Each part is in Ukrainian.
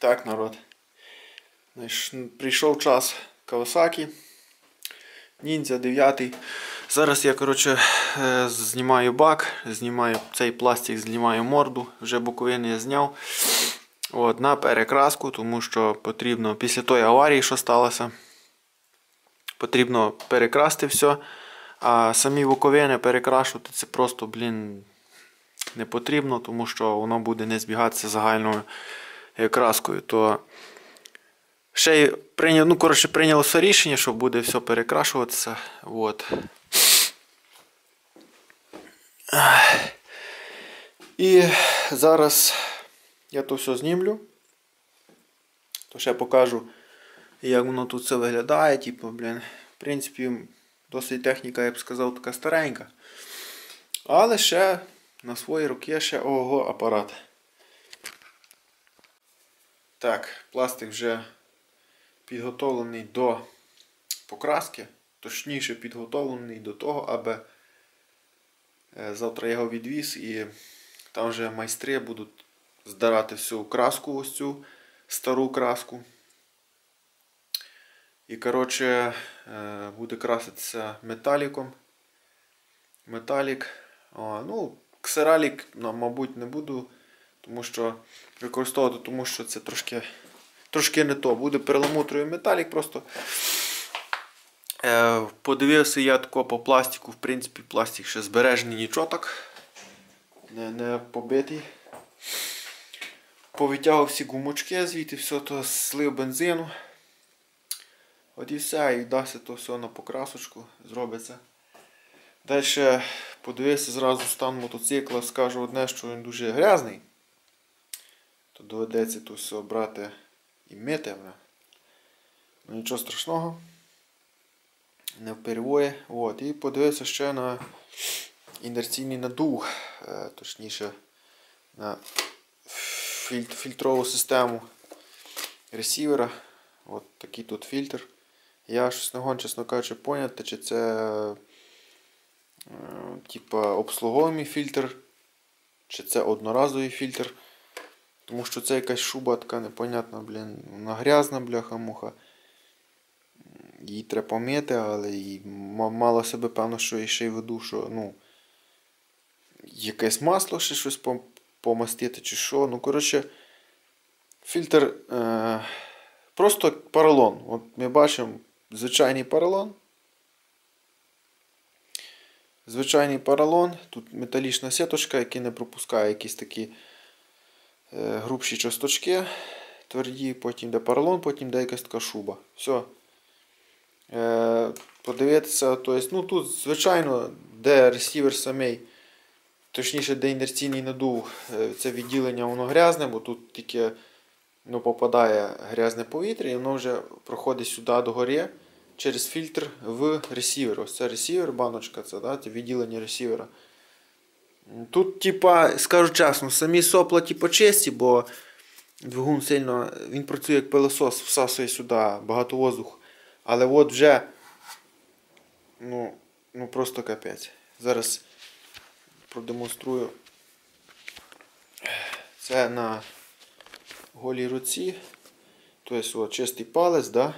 Так, народ. Прийшов час Кавасакі. Ніндзя 9. Зараз я коротше, е, знімаю бак, знімаю цей пластик, знімаю морду, вже боковини я зняв. От, на перекраску, тому що потрібно після тої аварії, що сталося, потрібно перекрасти все. А самі боковини перекрашувати це просто, блін, не потрібно, тому що воно буде не збігатися загальною краскою. То ще й прийняв, ну, коротше, прийнялося рішення, що буде все перекрашуватися. От. І зараз я то все знімлю. То ще покажу, як воно тут все виглядає. Типу, блін, в принципі, досить техніка, я б сказав, така старенька. Але ще на свої руки ще ого апарат. Так, пластик вже підготовлений до покраски, точніше підготовлений до того, аби е, завтра я його відвіз і там вже майстри будуть здарати всю краску, ось цю стару краску. І, коротше, е, буде краситися металіком. Металік. Ну, ксералік, мабуть, не буду, тому що використовувати, тому що це трошки трошки не то. Буде перламутровий металік просто. Е, Подивився я тако по пластику, в принципі, пластик ще збережений нічого так. Не, не побитий. Повитягав всі гумочки звідти, все то слив бензину. От і все, і вдасться то все на покрасочку, зробиться. Далі подивився зразу стан мотоцикла, скажу одне, що він дуже грязний. То доведеться то все брати і мити. Ну нічого страшного. Не впервые. От. І подивився ще на інерційний надув, е, точніше на фільтрову систему ресівера. От такий тут фільтр. Я щось не чесно кажучи, поняти, чи це е, типа фільтр, чи це одноразовий фільтр. Тому що це якась шуба така непонятна, блін, вона грязна, бляха-муха. Її треба помити, але і мало себе, певно, що я ще й веду, що ну, якесь масло ще щось помастити чи що. Ну, коротше, фільтр е, просто поролон. От ми бачимо звичайний поролон. Звичайний поролон. Тут металічна сіточка, яка не пропускає якісь такі грубші часточки. Тверді, потім йде поролон, потім йде якась така шуба. Все. Е, подивитися, тобто, ну тут, звичайно, де ресівер самий, точніше, де інерційний надув, е, це відділення воно грязне, бо тут тільки ну, попадає грязне повітря і воно вже проходить сюди до гори через фільтр в ресівер. Ось це ресівер, баночка, це да, це відділення ресівера. Тут, типа, скажу чесно, самі сопла типу, чисті, бо двигун сильно він працює як пилосос, всасує сюди багато воздуху. Але от вже ну, ну просто капець. Зараз продемонструю це на голій руці. Тобто чистий палець, да?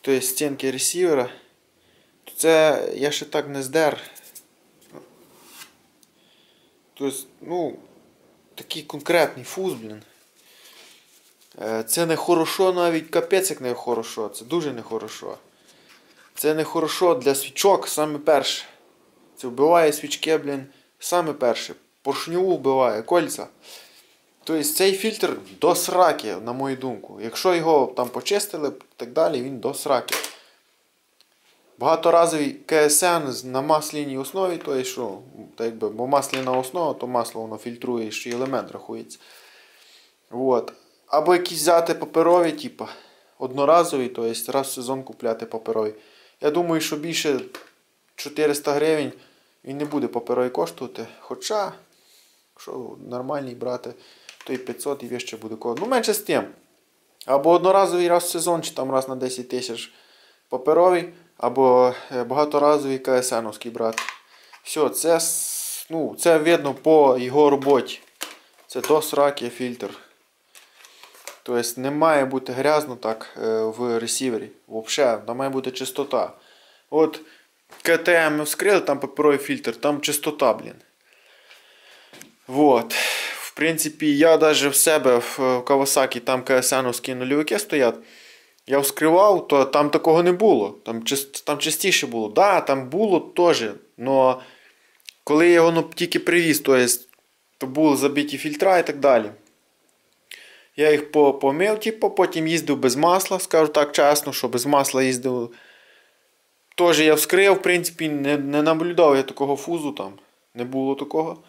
Тобто стінки ресівера. Це я ще так не здер. Тобто, ну, такий конкретний фуз, блін. Е, це не хорошо навіть капець як не хорошо. Це дуже не хорошо. Це не хорошо для свічок саме перше. Це вбиває свічки, блін, саме перше. Поршньову вбиває, кольця. Тобто цей фільтр до сраки, на мою думку. Якщо його там почистили і так далі, він до сраки. Багаторазовий КСН на масляній основі, то є що, так якби, бо масляна основа, то масло воно фільтрує, що елемент рахується. От. Або якісь взяти паперові, типу, одноразові, тобто раз в сезон купляти паперові. Я думаю, що більше 400 гривень він не буде паперові коштувати. Хоча, якщо нормальний брати, то і 500 і вище буде коштувати. Ну, менше з тим. Або одноразовий раз в сезон, чи там раз на 10 тисяч паперовий, або е, багаторазовий КСНовський брати. Все, це ну, це видно по його роботі. Це до сраки фільтр. Тобто не має бути грязно так е, в ресівері. Взагалі, там має бути чистота. От КТМ ми вскрили, там паперовий фільтр, там чистота, блін. Вот. В принципі, я навіть в себе в Kawasaki, там КСНовські нульовики стоять. Я вскривав, то там такого не було. Там, там частіше було. Да, там було теж. Но коли я його ну, тільки привіз, то, то були забиті фільтра і так далі. Я їх по- помив, типу, потім їздив без масла, скажу так чесно, що без масла їздив. Теж я вскрив, в принципі, не, не наблюдав я такого фузу там. Не було такого.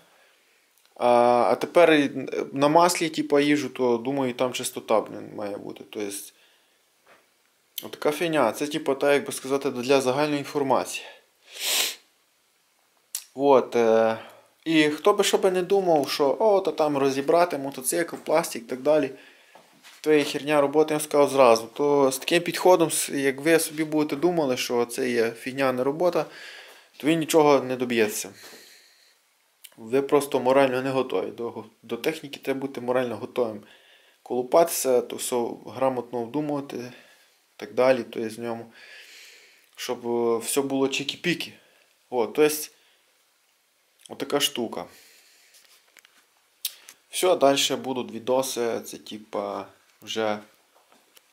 А, а тепер на маслі, типу, їжу, то думаю, там чистота має бути. Тобто, така фігня. Це, типу, так, як би сказати, для загальної інформації. От, е, і хто би що би не думав, що о, то там розібрати мотоцикл, пластик і так далі. То є херня роботи, я сказав зразу. То з таким підходом, як ви собі будете думали, що це є фігня не робота, то ви нічого не доб'єтеся. Ви просто морально не готові. До, до техніки треба бути морально готовим. Колупатися, то все грамотно вдумувати так далі, то є з ньому. Щоб е, все було чікі-піки. От, то отака штука. Все, далі будуть відоси, це типа вже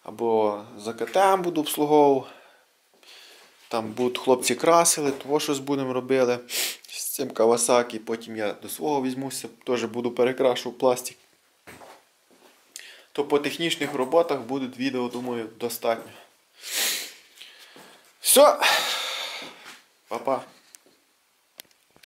або за КТМ буду обслуговував. Там будуть хлопці красили, того щось будемо робили. З цим Kawasaki, потім я до свого візьмуся, теж буду перекрашувати пластик. То по технічних роботах будуть відео, думаю, достатньо. Все. Па-па.